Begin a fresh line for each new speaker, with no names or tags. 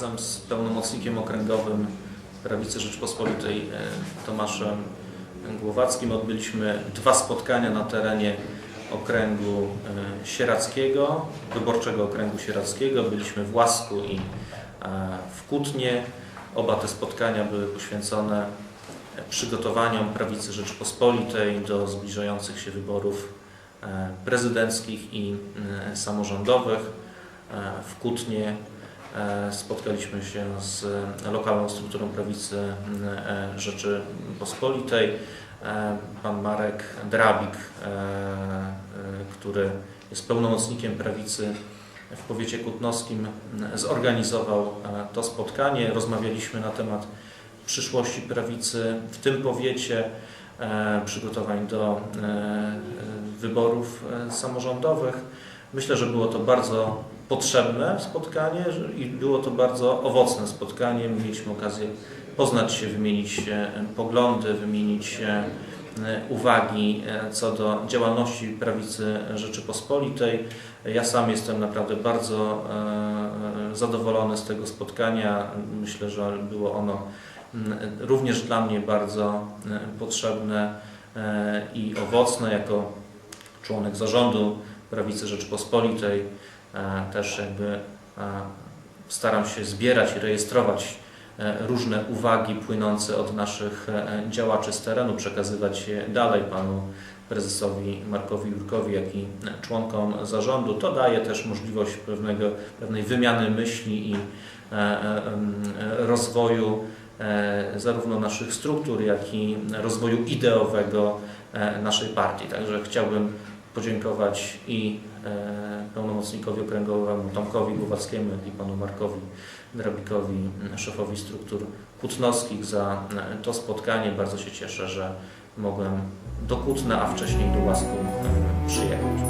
z pełnomocnikiem okręgowym Prawicy Rzeczpospolitej e, Tomaszem Głowackim odbyliśmy dwa spotkania na terenie okręgu e, sieradzkiego, wyborczego okręgu sieradzkiego. Byliśmy w Łasku i e, w Kutnie. Oba te spotkania były poświęcone przygotowaniom prawicy Rzeczpospolitej do zbliżających się wyborów prezydenckich i samorządowych. W Kutnie spotkaliśmy się z lokalną strukturą prawicy e, Rzeczypospolitej. E, Pan Marek Drabik, e, e, który jest pełnomocnikiem prawicy w powiecie kutnowskim, zorganizował e, to spotkanie. Rozmawialiśmy na temat przyszłości prawicy w tym powiecie, e, przygotowań do e, e, wyborów e, samorządowych. Myślę, że było to bardzo potrzebne spotkanie i było to bardzo owocne spotkanie. Mieliśmy okazję poznać się, wymienić się e, poglądy, wymienić się e, uwagi e, co do działalności prawicy Rzeczypospolitej. Ja sam jestem naprawdę bardzo zadowolony z tego spotkania. Myślę, że było ono również dla mnie bardzo potrzebne i owocne jako członek zarządu Prawicy Rzeczypospolitej. E, Też jakby e, staram się zbierać i rejestrować e, różne uwagi płynące od naszych działaczy z terenu, przekazywać je dalej panu prezesowi Markowi Jurkowi, jak i członkom zarządu. To daje też możliwość pewnego, pewnej wymiany myśli i rozwoju zarówno naszych struktur, jak i rozwoju ideowego naszej partii. Także chciałbym podziękować i e, pełnomocnikowi okręgowemu Tomkowi Głowackiemu, jak i panu Markowi Drabikowi, szefowi struktur kutnowskich za e, to spotkanie. Bardzo się cieszę, że mogłem do Kutna, a wcześniej do Łasku e, przyjechać.